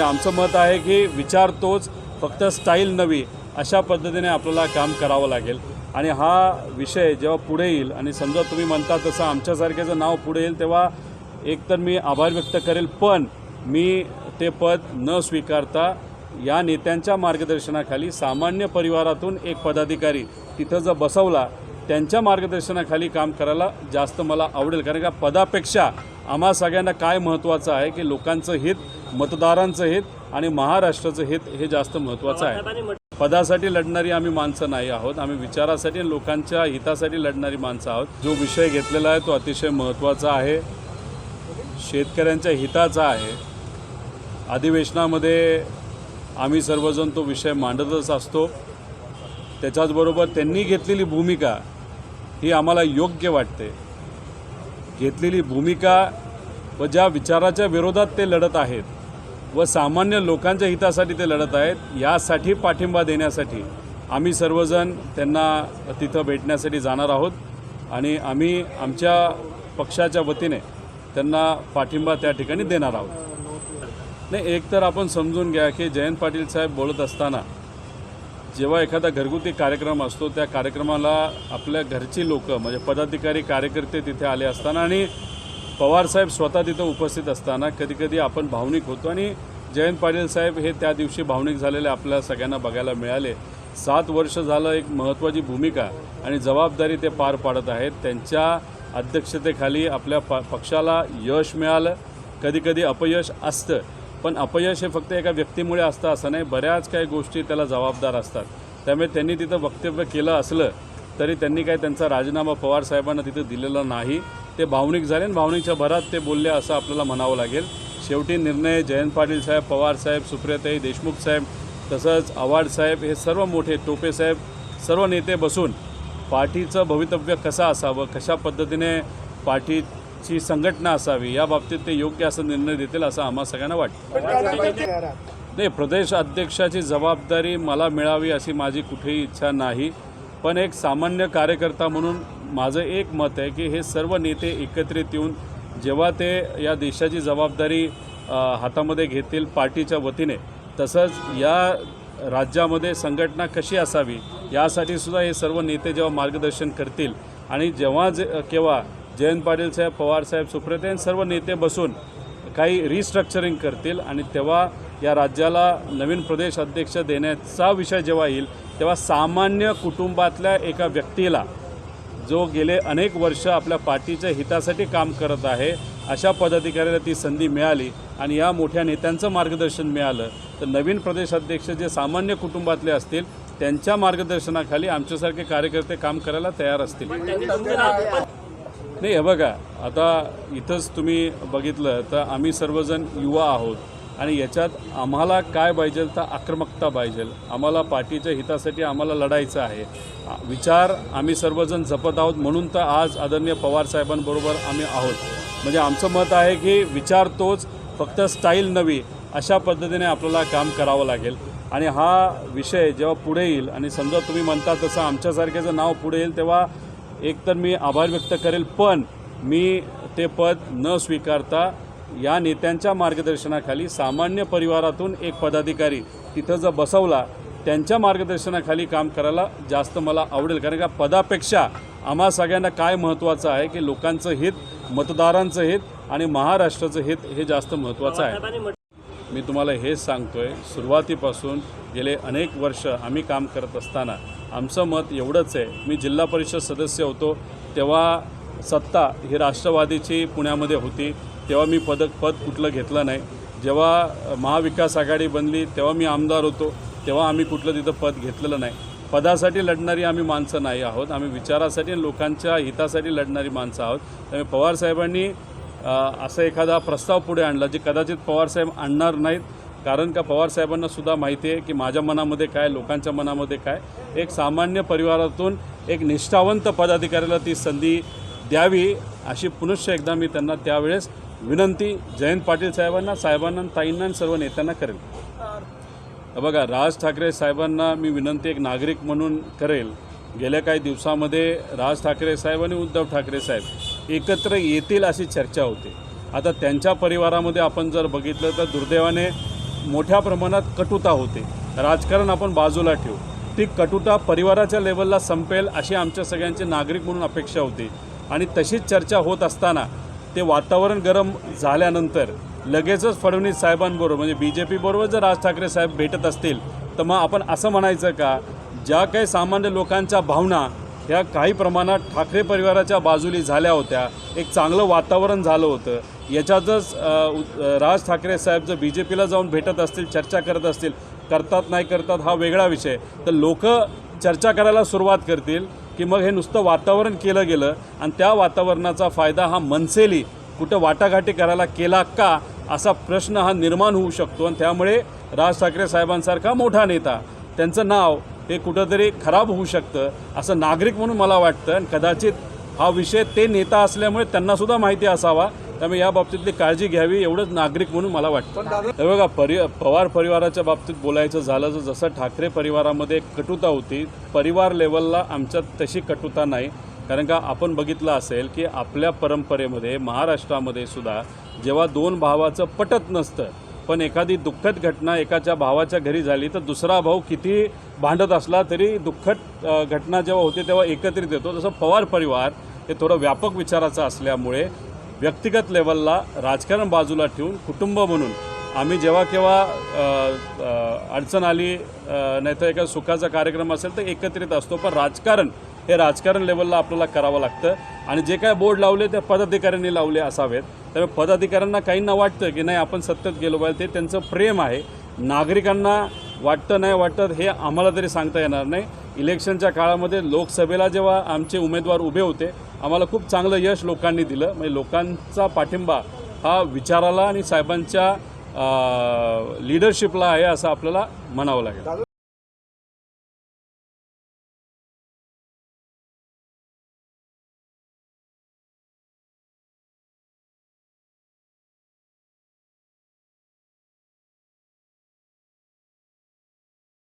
म्हणजे आमचं मत आहे की विचार तोच फक्त स्टाईल नवी अशा पद्धतीने आपल्याला काम करावं लागेल. आणि हा विषय जेव्हा पुढे येईल आणि समजा तुम्ही म्हणता तसं आमच्यासारख्याचं नाव पुढे येईल तेव्हा एकतर मी आभार व्यक्त करेल पण मी ते पद न स्वीकारता या नेत्यांच्या मार्गदर्शनाखाली सामान्य परिवारातून एक पदाधिकारी तिथं जर बसवला त्यांच्या मार्गदर्शनाखाली काम करायला जास्त मला आवडेल. कारण का पदापेक्षा आम्हा सगळ्यांना काय महत्त्वाचं आहे की लोकांचं हित मतदारांचं हित आणि महाराष्ट्राचं हित हे जास्त महत्त्वाचं आहे. पदासाठी लढणारी आम्ही माणसं नाही आहोत. आम्ही विचारासाठी लोकांच्या हितासाठी लढणारी माणसं आहोत. जो विषय घेतलेला आहे तो अतिशय महत्त्वाचा आहे. शेतकऱ्यांच्या हिताचा आहे. अधिवेशनामध्ये आम्ही सर्वजण तो विषय मांडतच असतो. त्याच्याचबरोबर त्यांनी घेतलेली भूमिका ही आम्हाला योग्य वाटते. घेतलेली भूमिका व ज्या विचाराच्या विरोधात ते लढत आहेत व सामान्य लोकांच्या हितासाठी ते लढत आहेत यासाठी पाठिंबा देण्यासाठी आम्ही सर्वजण त्यांना तिथं भेटण्यासाठी जाणार आहोत आणि आम्ही आमच्या पक्षाच्या वतीने त्यांना पाठिंबा त्या ठिकाणी देणार आहोत. नाही एक तर आपण समजून घ्या की जयंत पाटील साहेब बोलत असताना जेव्हा एखादा घरगुती कार्यक्रम असतो त्या कार्यक्रमाला आपल्या घरची लोकं म्हणजे पदाधिकारी कार्यकर्ते तिथे आले असताना आणि पवारसाहेब स्वतः तिथं उपस्थित असताना कधीकधी आपण भावनिक होतो. आणि जयंत पाटील साहेब हे त्या दिवशी भावनिक झालेले आपल्या सगळ्यांना बघायला मिळाले. सात वर्ष झालं एक महत्त्वाची भूमिका आणि जबाबदारी ते पार पाडत आहेत. त्यांच्या अध्यक्षतेखाली आपल्या प पक्षाला यश मिळालं. कधीकधी अपयश असतं. पण अपयश हे फक्त एका व्यक्तीमुळे असतं असं नाही. बऱ्याच काही गोष्टी त्याला जबाबदार असतात. त्यामुळे त्यांनी तिथं वक्तव्य केलं असलं तरी त्यांनी काय त्यांचा राजीनामा पवार साहेबांना तिथं दिलेला नाही. ते भावनिक झाले आणि भावनिकच्या भरात ते बोलले असं आपल्याला म्हणावं लागेल. शेवटी निर्णय जयंत पाटील साहेब पवार साहेब सुप्रियाताई देशमुख साहेब तसंच आव्हाड साहेब हे सर्व मोठे टोपे साहेब सर्व नेते बसून पार्टीचं भवितव्य कसं असावं कशा पद्धतीने पार्टीची संघटना असावी या बाबतीत ते योग्य असा निर्णय देतील असं आम्हा सगळ्यांना वाटतं. नाही प्रदेश अध्यक्षाची जबाबदारी मला मिळावी अशी माझी कुठेही इच्छा नाही. पण एक सामान्य कार्यकर्ता म्हणून माझं एक मत आहे की हे सर्व नेते एकत्रित येऊन जेव्हा ते या देशाची जबाबदारी हातामध्ये घेतील पार्टीच्या वतीने तसंच या राज्यामध्ये संघटना कशी असावी यासाठी सुद्धा हे सर्व नेते जेव्हा मार्गदर्शन करतील आणि जेव्हा जे केव्हा जयंत पाटील साहेब पवार साहेब आणि सर्व नेते बसून काही रिस्ट्रक्चरिंग करतील आणि तेव्हा या राज्याला नवीन प्रदेश अध्यक्ष देण्याचा विषय जेव्हा येईल तेव्हा सामान्य कुटुंबातल्या एका व्यक्तीला जो गेले अनेक वर्ष आपल्या पार्टीच्या हितासाठी काम करत आहे अशा पदाधिकाऱ्याला ती संधी मिळाली आणि या मोठ्या नेत्यांचं मार्गदर्शन मिळालं. तर नवीन प्रदेश अध्यक्ष जे सामान्य कुटुंबातले असतील त्यांच्या मार्गदर्शनाखाली आमच्यासारखे कार्यकर्ते काम करायला तयार असतील. नाही हे बघा आता इथंच तुम्ही बघितलं तर आम्ही सर्वजण युवा आहोत आणि याच्यात आम्हाला काय पाहिजे तर आक्रमकता पाहिजे. आम्हाला पार्टीच्या हितासाठी आम्हाला लढायचं आहे. विचार आम्ही सर्वजण जपत आहोत म्हणून तर आज आदरणीय पवार साहेबांबरोबर आम्ही आहोत. म्हणजे आमचं मत आहे की विचार तोच फक्त स्टाईल नवी अशा पद्धतीने आपल्याला काम करावं लागेल. आणि हा विषय जेव्हा पुढे येईल आणि समजा तुम्ही म्हणता तसं आमच्यासारख्याचं नाव पुढे येईल तेव्हा एकतर मी आभार व्यक्त करेल पण मी ते पद न स्वीकारता या नेत्यांच्या मार्गदर्शनाखाली सामान्य परिवारातून एक पदाधिकारी तिथं जर बसवला त्यांच्या मार्गदर्शनाखाली काम करायला जास्त मला आवडेल. कारण का पदापेक्षा आम्हा सगळ्यांना काय महत्त्वाचं आहे की लोकांचं हित मतदारांचं हित आणि महाराष्ट्राचं हित हे जास्त महत्त्वाचं आहे. मी तुम्हाला हेच सांगतोय सुरुवातीपासून गेले अनेक वर्ष आम्ही काम करत असताना आमचं मत एवढंच आहे मी जिल्हा परिषद सदस्य होतो तेव्हा सत्ता ही राष्ट्रवादीची पुण्यामध्ये होती तेव्हा मी पदक पद कुठलं घेतलं नाही. जेव्हा महाविकास आघाडी बनली तेव्हा मी आमदार होतो तेव्हा आम्ही कुठलं तिथं पद घेतलेलं नाही. पदासाठी लढणारी आम्ही माणसं नाही आहोत आम्ही विचारासाठी लोकांच्या हितासाठी लढणारी माणसं आहोत. त्यामुळे पवारसाहेबांनी असा एखादा प्रस्ताव पुढे आणला जे कदाचित पवारसाहेब आणणार नाहीत. कारण का पवारसाहेबांना सुद्धा माहिती आहे की माझ्या मनामध्ये काय लोकांच्या मनामध्ये काय. एक सामान्य परिवारातून एक निष्ठावंत पदाधिकाऱ्याला ती संधी द्यावी अशी पुनश्च एकदा मी त्यांना त्यावेळेस विनंती जयंत पाटील साहेबांना साहेबांना ताईंना आणि सर्व नेत्यांना करेल. बघा राज ठाकरे साहेबांना मी विनंती एक नागरिक म्हणून करेल. गेल्या काही दिवसामध्ये राज ठाकरे साहेब आणि उद्धव ठाकरे साहेब एकत्र येतील अशी चर्चा होती. आता त्यांच्या परिवारामध्ये आपण जर बघितलं तर दुर्दैवाने मोठ्या प्रमाणात कटुता होते. राजकारण आपण बाजूला ठेवू. ती कटुता परिवाराच्या लेवलला संपेल अशी आमच्या सगळ्यांची नागरिक म्हणून अपेक्षा होती. आणि तशीच चर्चा होत असताना ते वातावरण गरम झाल्यानंतर लगेचच फडणवीस साहेबांबरोबर म्हणजे बी जे पीबरोबर जर राज ठाकरे साहेब भेटत असतील तर मग आपण असं म्हणायचं का? ज्या काही सामान्य लोकांच्या भावना ह्या काही प्रमाणात ठाकरे परिवाराच्या बाजूली झाल्या होत्या. एक चांगलं वातावरण झालं होतं. याच्यातच राज ठाकरे साहेब जर बी जे पीला जाऊन भेटत असतील चर्चा करत असतील करतात नाही करतात हा वेगळा विषय. तर लोक चर्चा करायला सुरुवात करतील की मग हे नुसतं वातावरण केलं गेलं आणि त्या वातावरणाचा फायदा हा मनसेली कुठं वाटाघाटी करायला केला का असा प्रश्न हा निर्माण होऊ शकतो. आणि त्यामुळे राज ठाकरे साहेबांसारखा मोठा नेता त्यांचं नाव हे कुठंतरी खराब होऊ शकतं असं नागरिक म्हणून मला वाटतं. आणि कदाचित हा विषय ते नेता असल्यामुळे त्यांनासुद्धा माहिती असावा. त्यामुळे या बाबतीतली काळजी घ्यावी एवढंच नागरिक म्हणून मला वाटतं. हे बघा परि पवार परिवाराच्या बाबतीत बोलायचं झालं तर जसं ठाकरे परिवारामध्ये कटुता होती परिवार लेवलला आमच्यात तशी कटुता नाही. कारण का आपण बघितलं असेल की आपल्या परंपरेमध्ये महाराष्ट्रामध्ये सुद्धा जेव्हा दोन भावाचं पटत नसतं पण एखादी दुःखद घटना एकाच्या भावाच्या घरी झाली तर दुसरा भाऊ किती भांडत असला तरी दुःखद घटना जेव्हा होते तेव्हा एकत्रित येतो. जसं पवार परिवार हे थोडं व्यापक विचाराचं असल्यामुळे व्यक्तिगत लेवलला राजकारण बाजूला ठेवून कुटुंब म्हणून आम्ही जेव्हा केव्हा अडचण आली नाहीतर एका सुखाचा कार्यक्रम असेल तर एकत्रित असतो. पण राजकारण हे राजकारण लेवलला आपल्याला करावं लागतं. आणि जे काय बोर्ड लावले ते पदाधिकाऱ्यांनी लावले असावेत. त्यामुळे पदाधिकाऱ्यांना काहींना वाटतं की नाही आपण सत्तेत गेलो पाहिजे. ते त्यांचं प्रेम आहे. नागरिकांना वाटतं नाही वाटतं हे आम्हाला तरी सांगता येणार नाही. इलेक्शनच्या काळामध्ये लोकसभेला जेव्हा आमचे उमेदवार उभे होते आम्हाला खूप चांगलं यश लोकांनी दिलं. म्हणजे लोकांचा पाठिंबा हा विचाराला आणि साहेबांच्या लिडरशिपला आहे असं आपल्याला म्हणावं लागेल.